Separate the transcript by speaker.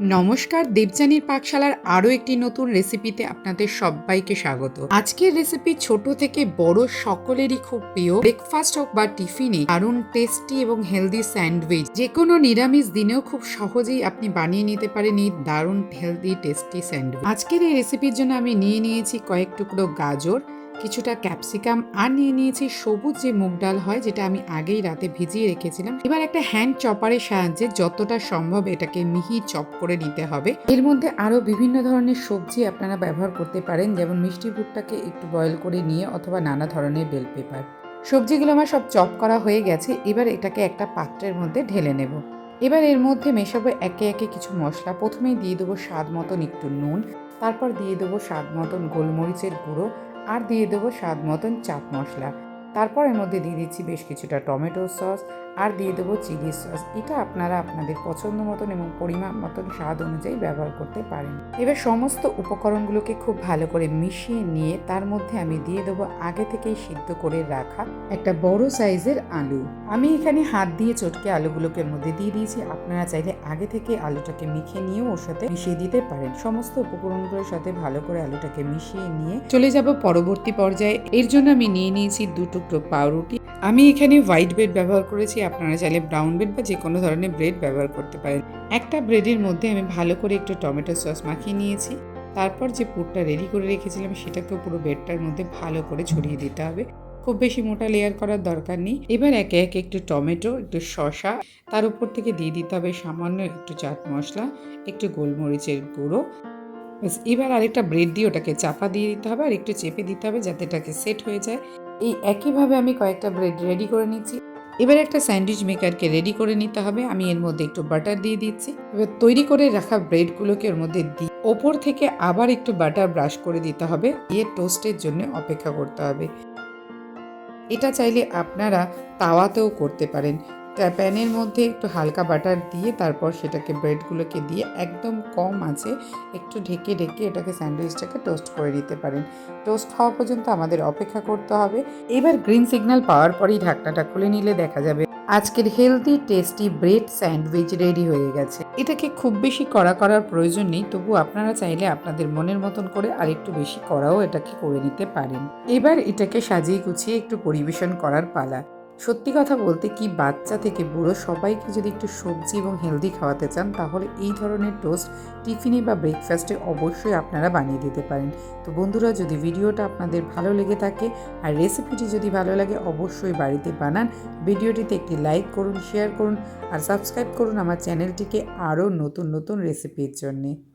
Speaker 1: নমস্কার, দেবযানীর পাকশালার আরও একটি নতুন রেসিপিতে আপনাদের সবাইকে স্বাগত। আজকের রেসিপি ছোট থেকে বড় সকলেরই খুব প্রিয়। ব্রেকফাস্ট হোক বা টিফিনে, দারুণ টেস্টি এবং হেলদি স্যান্ডউইচ যে কোনো নিরামিষ দিনেও খুব সহজেই আপনি বানিয়ে নিতে পারেন এই দারুণ হেলদি টেস্টি স্যান্ডউইচ আজকের এই রেসিপির জন্য আমি নিয়ে নিয়েছি কয়েক টুকরো গাজর কিছুটা ক্যাপসিকাম আর নিয়ে নিয়েছি সবুজ যে মুগ ডাল হয়, যেটা আমি আগেই রাতে ভিজিয়ে রেখেছিলাম। এবার একটা হ্যান্ড চপারের সাহায্যে যতটা সম্ভব এটাকে মিহি চপ করে নিতে হবে। এর মধ্যে আরও বিভিন্ন ধরনের সবজি আপনারা ব্যবহার করতে পারেন, যেমন মিষ্টি ভুট্টাকে একটু বয়েল করে নিয়ে অথবা নানা ধরনের বেল পেপার সবজিগুলো আমার সব চপ করা হয়ে গেছে, এবার এটাকে একটা পাত্রের মধ্যে ঢেলে নেব। এবার এর মধ্যে মেশাবো একে একে কিছু মশলা। প্রথমেই দিয়ে দেবো স্বাদ মতন একটু নুন, তারপর দিয়ে দেবো স্বাদ মতন গোলমরিচের গুঁড়ো আর দিয়ে দেবো স্বাদ মতন চাট মশলা। তারপর এর মধ্যে দিয়ে দিচ্ছি বেশ কিছুটা টমেটো সস আর দিয়ে দেবো চিলি সস। এটা আপনারা আপনাদের পছন্দ মতন এবং পরিমাণ মতন স্বাদ অনুযায়ী ব্যবহার করতে পারেন। এবার সমস্ত উপকরণগুলোকে খুব ভালো করে মিশিয়ে নিয়ে তার মধ্যে আমি দিয়ে দেবো আগে থেকেই সিদ্ধ করে রাখা একটা বড় সাইজের আলু। আমি এখানে হাত দিয়ে চটকে আলুগুলোকে মধ্যে দিয়ে দিয়েছি। আপনারা চাইলে আগে থেকে আলুটাকে মেখে নিয়েও ওর সাথে মিশিয়ে দিতে পারেন। সমস্ত উপকরণগুলোর সাথে ভালো করে আলুটাকে মিশিয়ে নিয়ে চলে যাব পরবর্তী পর্যায়ে। এর জন্য আমি নিয়ে নিয়েছি দু টুকরো পাউরুটি। আমি এখানে হোয়াইট ব্রেড ব্যবহার করেছি। আপনারা চাইলে ব্রাউন ব্রেড বা যে কোনো ধরনের ব্রেড ব্যবহার করতে পারেন। একটা ব্রেডের মধ্যে আমি ভালো করে একটু টমেটো সস মাখিয়ে নিয়েছি। তারপর যে পুরটা রেডি করে রেখেছিলাম, সেটাকেও পুরো ব্রেডটার মধ্যে ভালো করে ছড়িয়ে দিতে হবে। খুব বেশি মোটা লেয়ার করার দরকার নেই। এবার একে একে একটু টমেটো, একটু শসা, তার উপর থেকে দিয়ে দিতে হবে সামান্য একটু চাট মশলা, একটু গোলমরিচের গুঁড়ো। এবার আরেকটা ব্রেড দিয়ে ওটাকে চাপা দিয়ে দিতে হবে আর একটু চেপে দিতে হবে যাতে এটাকে সেট হয়ে যায়। এই একইভাবে আমি কয়েকটা ব্রেড রেডি করে নিচ্ছি। এবার একটা স্যান্ডউইচ মেকারকে রেডি করে নিতে হবে। আমি এর মধ্যে একটু বাটার দিয়ে দিচ্ছি। এবার তৈরি করে রাখা ব্রেডগুলোকে ওর মধ্যে দিই ওপর থেকে আবার একটু বাটার ব্রাশ করে দিতে হবে। দিয়ে টোস্টের জন্য অপেক্ষা করতে হবে। এটা চাইলে আপনারা তাওয়াতেও করতে পারেন। তা প্যানের মধ্যে একটু হালকা বাটার দিয়ে তারপর সেটাকে ব্রেডগুলোকে দিয়ে একদম কম আছে, একটু ঢেকে ঢেকে এটাকে স্যান্ডউইচটাকে টোস্ট করে দিতে পারেন। টোস্ট হওয়া পর্যন্ত আমাদের অপেক্ষা করতে হবে। এবার গ্রিন সিগন্যাল পাওয়ার পরেই ঢাকনাটা খুলে নিলে দেখা যাবে আজকের healthy, tasty bread sandwich ready হয়ে গেছে। এটাকে খুব বেশি কড়া করার প্রয়োজন নেই তবু আপনারা চাইলে আপনাদের মনের মতন করে আর একটু বেশি কড়াও এটাকে করে নিতে পারেন। এবার এটাকে সাজিয়ে গুছিয়ে একটু পরিবেশন করার পালা। সত্যি কথা বলতে কি বাচ্চা থেকে বুড়ো সবাইকে যদি একটু সবজি এবং হেলদি খাওয়াতে চান, তাহলে এই ধরনের টোস্ট টিফিনে বা ব্রেকফাস্টে অবশ্যই আপনারা বানিয়ে দিতে পারেন। তো বন্ধুরা, যদি ভিডিওটা আপনাদের ভালো লেগে থাকে আর রেসিপিটি যদি ভালো লাগে, অবশ্যই বাড়িতে বানান। ভিডিওটিতে একটি লাইক করুন শেয়ার করুন আর সাবস্ক্রাইব করুন আমার চ্যানেলটিকে আরও নতুন নতুন রেসিপির জন্যে।